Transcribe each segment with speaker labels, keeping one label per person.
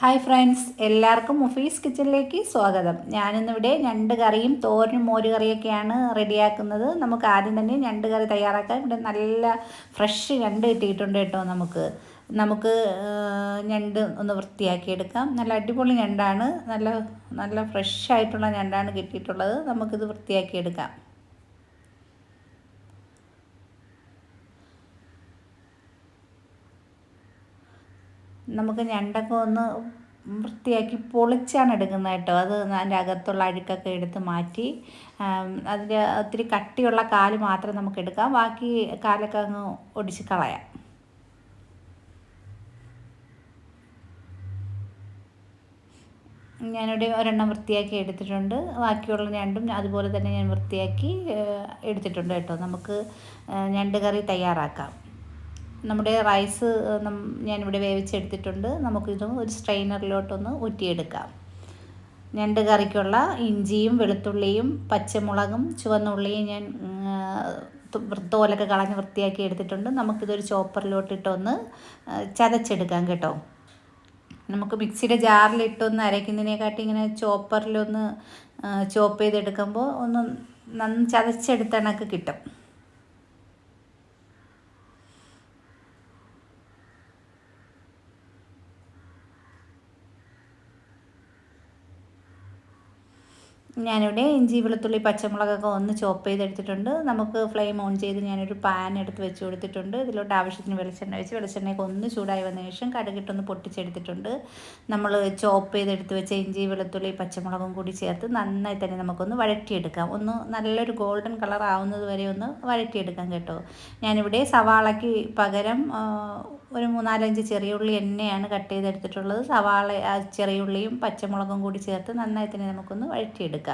Speaker 1: Hi friends എല്ലാവർക്കും മുഫീസ് കിച്ചണിലേക്ക് സ്വാഗതം. ഞാനിന്നിവിടെ ഞണ്ട് കറിയും തോരനും മോര് കറിയൊക്കെയാണ് റെഡിയാക്കുന്നത്. നമുക്ക് ആദ്യം തന്നെ ഞണ്ട് കറി തയ്യാറാക്കാൻ ഇവിടെ നല്ല ഫ്രഷ് ഞണ്ട് കിട്ടിയിട്ടുണ്ട് കേട്ടോ നമുക്ക്. നമുക്ക് ഞണ്ട് ഒന്ന് വൃത്തിയാക്കിയെടുക്കാം. നല്ല അടിപൊളി ഞണ്ടാണ്. നല്ല നല്ല ഫ്രഷ് ആയിട്ടുള്ള ഞണ്ടാണ് കിട്ടിയിട്ടുള്ളത്. നമുക്കിത് വൃത്തിയാക്കിയെടുക്കാം. നമുക്ക് ഞണ്ടൊക്കെ ഒന്ന് വൃത്തിയാക്കി പൊളിച്ചാണ് എടുക്കുന്നത് കേട്ടോ. അത് അതിന്റെ അകത്തുള്ള അഴുക്കൊക്കെ എടുത്ത് മാറ്റി അതിന്റെ ഒത്തിരി കട്ടിയുള്ള കാൽ മാത്രം നമുക്ക് എടുക്കാം. ബാക്കി കാലൊക്കെ അങ്ങ് ഒടിച്ച് കളയാം. ഞാനിവിടെ ഒരെണ്ണം വൃത്തിയാക്കി എടുത്തിട്ടുണ്ട്. ബാക്കിയുള്ള ഞണ്ടും അതുപോലെ തന്നെ ഞാൻ വൃത്തിയാക്കി എടുത്തിട്ടുണ്ട് കേട്ടോ. നമുക്ക് ഞണ്ട് കറി തയ്യാറാക്കാം. നമ്മുടെ റൈസ് ഞാനിവിടെ വേവിച്ചെടുത്തിട്ടുണ്ട്. നമുക്കിത് ഒരു സ്ട്രെയിനറിലോട്ടൊന്ന് ഊറ്റിയെടുക്കാം. ഞണ്ട് കറിക്കുള്ള ഇഞ്ചിയും വെളുത്തുള്ളിയും പച്ചമുളകും ചുവന്നുള്ളിയും ഞാൻ തോലൊക്കെ കളഞ്ഞ് വൃത്തിയാക്കി എടുത്തിട്ടുണ്ട്. നമുക്കിതൊരു ചോപ്പറിലോട്ടിട്ടൊന്ന് ചതച്ചെടുക്കാം കേട്ടോ. നമുക്ക് മിക്സിയുടെ ജാറിലിട്ടൊന്ന് അരയ്ക്കുന്നതിനെക്കാട്ടി ഇങ്ങനെ ചോപ്പറിലൊന്ന് ചോപ്പ് ചെയ്തെടുക്കുമ്പോൾ ഒന്ന് നന്ന് ചതച്ചെടുത്തണക്ക് കിട്ടും. ഞാനിവിടെ ഇഞ്ചി വെളുത്തുള്ളി പച്ചമുളകൊക്കെ ഒന്ന് ചോപ്പ് ചെയ്തെടുത്തിട്ടുണ്ട്. നമുക്ക് ഫ്ലെയിം ഓൺ ചെയ്ത് ഞാനൊരു പാൻ എടുത്ത് വെച്ച് കൊടുത്തിട്ടുണ്ട്. ഇതിലോട്ട് ആവശ്യത്തിന് വെളിച്ചെണ്ണ വെച്ച് വെളിച്ചെണ്ണയൊക്കെ ഒന്ന് ചൂടായി വന്ന ശേഷം കടുകിട്ടൊന്ന് പൊട്ടിച്ചെടുത്തിട്ടുണ്ട്. നമ്മൾ ചോപ്പ് ചെയ്തെടുത്ത് വെച്ച ഇഞ്ചി വെളുത്തുള്ളി പച്ചമുളകും കൂടി ചേർത്ത് നന്നായി തന്നെ നമുക്കൊന്ന് വഴറ്റിയെടുക്കാം. ഒന്ന് നല്ലൊരു ഗോൾഡൻ കളർ ആവുന്നത് വരെ ഒന്ന് വഴറ്റിയെടുക്കാം കേട്ടോ. ഞാനിവിടെ സവാളയ്ക്ക് പകരം ഒരു മൂന്നാലഞ്ച് ചെറിയ ഉള്ളി എണ്ണയാണ് കട്ട് ചെയ്തെടുത്തിട്ടുള്ളത്. സവാള ചെറിയ ഉള്ളിയും പച്ചമുളകും കൂടി ചേർത്ത് നന്നായി തന്നെ നമുക്കൊന്ന് വഴറ്റിയെടുക്കാം.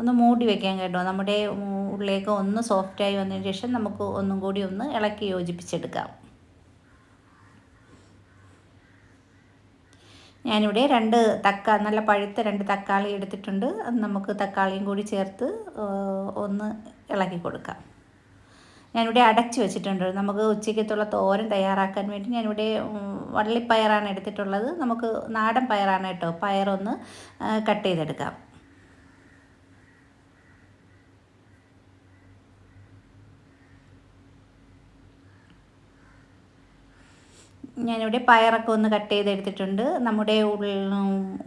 Speaker 1: ഒന്ന് മൂടി വെക്കാൻ കേട്ടോ. നമ്മുടെ ഉള്ളിലേക്ക് ഒന്ന് സോഫ്റ്റായി വന്നതിന് ശേഷം നമുക്ക് ഒന്നും കൂടി ഒന്ന് ഇളക്കി യോജിപ്പിച്ചെടുക്കാം. ഞാനിവിടെ രണ്ട് തക്കാ നല്ല പഴുത്ത രണ്ട് തക്കാളി എടുത്തിട്ടുണ്ട്. നമുക്ക് തക്കാളിയും കൂടി ചേർത്ത് ഒന്ന് ഇളക്കി കൊടുക്കാം. ഞാനിവിടെ അടച്ചു വെച്ചിട്ടുണ്ട്. നമുക്ക് ഉച്ചയ്ക്കത്തുള്ള തോരൻ തയ്യാറാക്കാൻ വേണ്ടി ഞാനിവിടെ വള്ളിപ്പയറാണ് എടുത്തിട്ടുള്ളത്. നമുക്ക് നാടൻ പയറാണ് കേട്ടോ. പയറൊന്ന് കട്ട് ചെയ്തെടുക്കാം. ഞാനിവിടെ പയറൊക്കെ ഒന്ന് കട്ട് ചെയ്തെടുത്തിട്ടുണ്ട്. നമ്മുടെ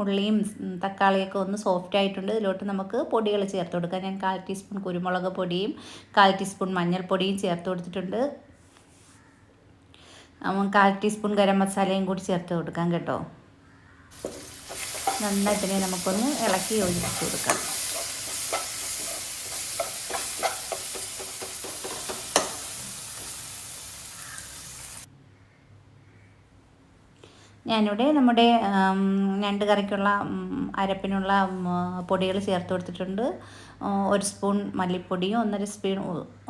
Speaker 1: ഉള്ളിയും തക്കാളിയൊക്കെ ഒന്ന് സോഫ്റ്റ് ആയിട്ടുണ്ട്. ഇതിലോട്ട് നമുക്ക് പൊടികൾ ചേർത്ത് കൊടുക്കാം. ഞാൻ കാൽ ടീസ്പൂൺ കുരുമുളക് പൊടിയും കാൽ ടീസ്പൂൺ മഞ്ഞൾപ്പൊടിയും ചേർത്ത് കൊടുത്തിട്ടുണ്ട്. കാൽ ടീസ്പൂൺ ഗരം മസാലയും കൂടി ചേർത്ത് കൊടുക്കാം കേട്ടോ. നന്നായിട്ട് നമുക്കൊന്ന് ഇളക്കി യോജിപ്പിച്ച് കൊടുക്കാം. ഞാനിവിടെ നമ്മുടെ ഞണ്ട് കറിക്കുള്ള അരപ്പിനുള്ള പൊടികൾ ചേർത്ത് കൊടുത്തിട്ടുണ്ട്. ഒരു സ്പൂൺ മല്ലിപ്പൊടിയും ഒന്നര സ്പൂൺ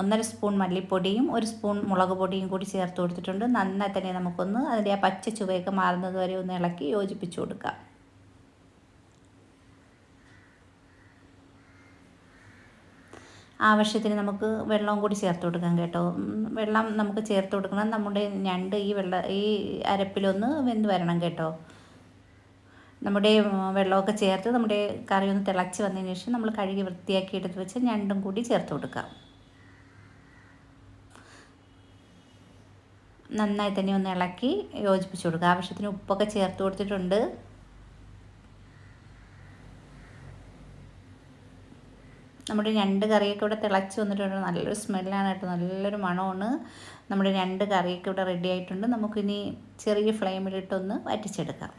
Speaker 1: ഒന്നര സ്പൂൺ മല്ലിപ്പൊടിയും ഒരു സ്പൂൺ മുളക് പൊടിയും കൂടി ചേർത്ത് കൊടുത്തിട്ടുണ്ട്. നന്നായി തന്നെ നമുക്കൊന്ന് അതിന്റെ ആ പച്ച ചുവയൊക്കെ മാറുന്നത് വരെ ഒന്ന് ഇളക്കി യോജിപ്പിച്ച് കൊടുക്കാം. ആവശ്യത്തിന് നമുക്ക് വെള്ളവും കൂടി ചേർത്ത് കൊടുക്കാം കേട്ടോ. വെള്ളം നമുക്ക് ചേർത്ത് കൊടുക്കണം. നമ്മുടെ ഞണ്ട് ഈ വെള്ള ഈ അരപ്പിലൊന്ന് വെന്ത് വരണം കേട്ടോ. നമ്മുടെ വെള്ളമൊക്കെ ചേർത്ത് നമ്മുടെ കറി ഒന്ന് തിളച്ച് വന്നതിന് ശേഷം നമ്മൾ കഴുകി വൃത്തിയാക്കി എടുത്ത് വെച്ച് ഞണ്ടും കൂടി ചേർത്ത് കൊടുക്കാം. നന്നായി തന്നെ ഒന്ന് ഇളക്കി യോജിപ്പിച്ച് കൊടുക്കുക ആവശ്യത്തിന് ഉപ്പൊക്കെ ചേർത്ത് കൊടുത്തിട്ടുണ്ട്. നമ്മുടെ രണ്ട് കറിയൊക്കെ ഇവിടെ തിളച്ച് വന്നിട്ടുണ്ട്. നല്ലൊരു സ്മെല്ലാണ് കേട്ടോ. നല്ലൊരു മണമാണ്. നമ്മുടെ രണ്ട് കറിയൊക്കെ ഇവിടെ റെഡി ആയിട്ടുണ്ട്. നമുക്കിനി ചെറിയ ഫ്ലെയിമിലിട്ടൊന്ന് വറ്റിച്ചെടുക്കാം.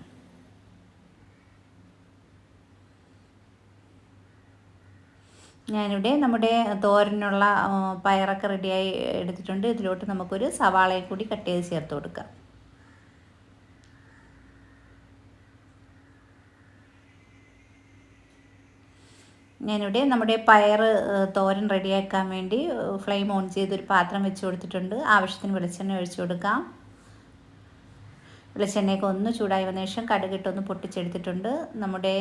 Speaker 1: ഞാനിവിടെ നമ്മുടെ തോരനുള്ള പയറൊക്കെ റെഡിയായി എടുത്തിട്ടുണ്ട്. ഇതിലോട്ട് നമുക്കൊരു സവാളയും കൂടി കട്ട് ചെയ്ത് ചേർത്ത് കൊടുക്കാം. ഞാനിവിടെ നമ്മുടെ പയർ തോരൻ റെഡിയാക്കാൻ വേണ്ടി ഫ്ലെയിം ഓൺ ചെയ്തൊരു പാത്രം വെച്ച് കൊടുത്തിട്ടുണ്ട്. ആവശ്യത്തിന് വെളിച്ചെണ്ണ ഒഴിച്ചു കൊടുക്കാം. വെളിച്ചെണ്ണയൊക്കെ ഒന്ന് ചൂടായി വന്ന ശേഷം കടുകിട്ടൊന്ന് പൊട്ടിച്ചെടുത്തിട്ടുണ്ട്. നമ്മുടെ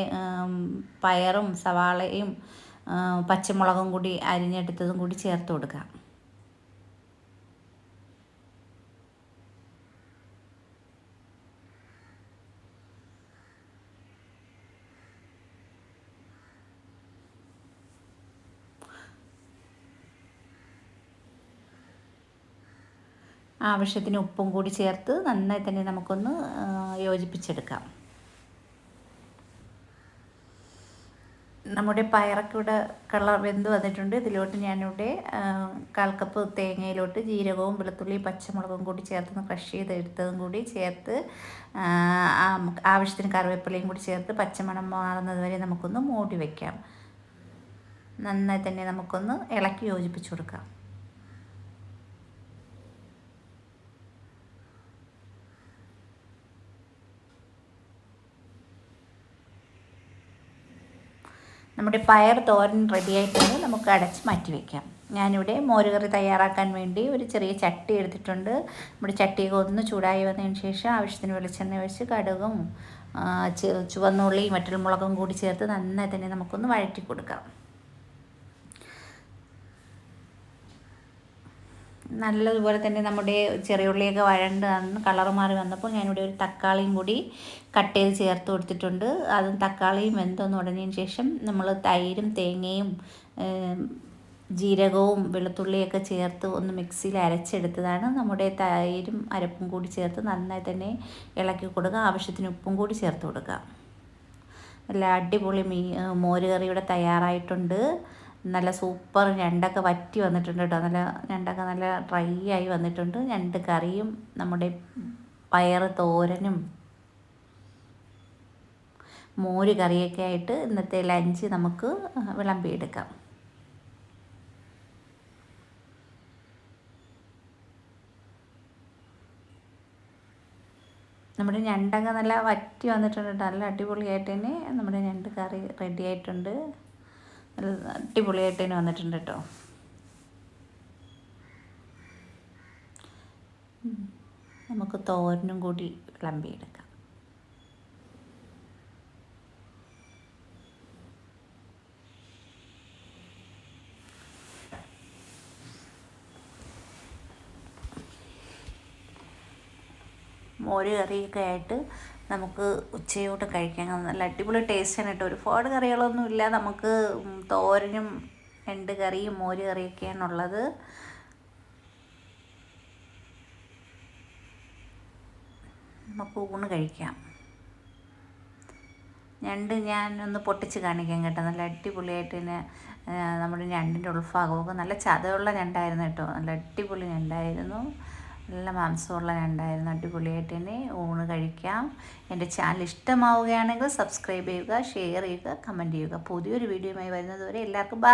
Speaker 1: പയറും സവാളയും പച്ചമുളകും കൂടി അരിഞ്ഞെടുത്തതും കൂടി ചേർത്ത് കൊടുക്കാം. ആവശ്യത്തിന് ഉപ്പും കൂടി ചേർത്ത് നന്നായി തന്നെ നമുക്കൊന്ന് യോജിപ്പിച്ചെടുക്കാം. നമ്മുടെ പയറൊക്കെ ഇവിടെ കളർ വെന്ത് വന്നിട്ടുണ്ട്. ഇതിലോട്ട് ഞാനിവിടെ കാൽ കപ്പ് തേങ്ങയിലോട്ട് ജീരകവും വെളുത്തുള്ളി പച്ചമുളകും കൂടി ചേർത്ത് ക്രഷ് ചെയ്തെടുത്തതും കൂടി ചേർത്ത് ആവശ്യത്തിന് കറിവേപ്പിലയും കൂടി ചേർത്ത് പച്ചമണം മാറുന്നത് വരെ നമുക്കൊന്ന് മൂടി വയ്ക്കാം നന്നായി തന്നെ നമുക്കൊന്ന് ഇളക്കി യോജിപ്പിച്ചു കൊടുക്കാം. നമ്മുടെ പയർ തോരൻ റെഡി ആയിട്ടുണ്ട്. നമുക്ക് അടച്ച് മാറ്റി വയ്ക്കാം ഞാനിവിടെ മോരുകറി തയ്യാറാക്കാൻ വേണ്ടി ഒരു ചെറിയ ചട്ടി എടുത്തിട്ടുണ്ട്. നമ്മുടെ ചട്ടിയൊക്കെ ഒന്ന് ചൂടായി വന്നതിന് ശേഷം ആവശ്യത്തിന് വെളിച്ചെണ്ണ ഒഴിച്ച് കടുകും ചുവന്നുള്ളി മുളകും കൂടി ചേർത്ത് നന്നായി തന്നെ നമുക്കൊന്ന് വഴറ്റി കൊടുക്കാം. നല്ലതുപോലെ തന്നെ നമ്മുടെ ചെറിയ ഉള്ളിയൊക്കെ വഴണ്ട് കളർ മാറി വന്നപ്പോൾ ഞാനിവിടെ ഒരു തക്കാളിയും കൂടി കട്ട് ചെയ്ത് ചേർത്ത് കൊടുത്തിട്ടുണ്ട്. അതും തക്കാളിയും വെന്തൊന്ന് ഉടനതിന് ശേഷം നമ്മൾ തൈരും തേങ്ങയും ജീരകവും വെളുത്തുള്ളിയൊക്കെ ചേർത്ത് ഒന്ന് മിക്സിയിൽ അരച്ചെടുത്തതാണ്. നമ്മുടെ തൈരും അരപ്പും കൂടി ചേർത്ത് നന്നായി തന്നെ ഇളക്കി കൊടുക്കുക. ആവശ്യത്തിന് ഉപ്പും കൂടി ചേർത്ത് കൊടുക്കുക. നല്ല അടിപൊളി മീ മോരുകറിയുടെ തയ്യാറായിട്ടുണ്ട്. നല്ല സൂപ്പർ ഞണ്ടൊക്കെ വറ്റി വന്നിട്ടുണ്ട് കേട്ടോ. നല്ല ഞണ്ടൊക്കെ നല്ല ഡ്രൈ ആയി വന്നിട്ടുണ്ട്. ഞണ്ട് കറിയും നമ്മുടെ പയർ തോരനും മോര് കറിയൊക്കെ ആയിട്ട് ഇന്നത്തെ ലഞ്ച് നമുക്ക് വിളമ്പിയെടുക്കാം നമ്മുടെ ഞണ്ടൊക്കെ നല്ല വറ്റി വന്നിട്ടുണ്ട് നല്ല അടിപൊളിയായിട്ട് തന്നെ നമ്മുടെ ഞണ്ട് കറി റെഡി ആയിട്ടുണ്ട്. നല്ല അടിപൊളിയായിട്ട് തന്നെ വന്നിട്ടുണ്ട് കേട്ടോ നമുക്ക് തോരനും കൂടി വിളമ്പിയെടുക്കാം. മോര് കറിയൊക്കെ ആയിട്ട് നമുക്ക് ഉച്ചയോട്ട് കഴിക്കാൻ നല്ല അടിപൊളി ടേസ്റ്റാണ് കേട്ടോ. ഒരുപാട് കറികളൊന്നും ഇല്ല. നമുക്ക് തോരനും എണ്ട് കറിയും മോര് കറിയൊക്കെയാണ് ഉള്ളത്. നമുക്ക് ഊണ് കഴിക്കാം. ഞണ്ട് ഞാൻ ഒന്ന് പൊട്ടിച്ച് കാണിക്കാം കേട്ടോ. നല്ല അടിപൊളിയായിട്ട് തന്നെ നമ്മുടെ ഞണ്ടിന്റെ ഉൾഭാഗമൊക്കെ നല്ല ചതയുള്ള ഞണ്ടായിരുന്നു കേട്ടോ. നല്ല അടിപൊളി ഞണ്ടായിരുന്നു. നല്ല മാംസമുള്ള രണ്ടായിരുന്നു അടിപൊളിയായിട്ട് തന്നെ ഊണ് കഴിക്കാം. എന്റെ ചാനൽ ഇഷ്ടമാവുകയാണെങ്കിൽ സബ്സ്ക്രൈബ് ചെയ്യുക ഷെയർ ചെയ്യുക കമന്റ് ചെയ്യുക. പുതിയൊരു വീഡിയോയുമായി വരുന്നതുവരെ എല്ലാവർക്കും ബൈ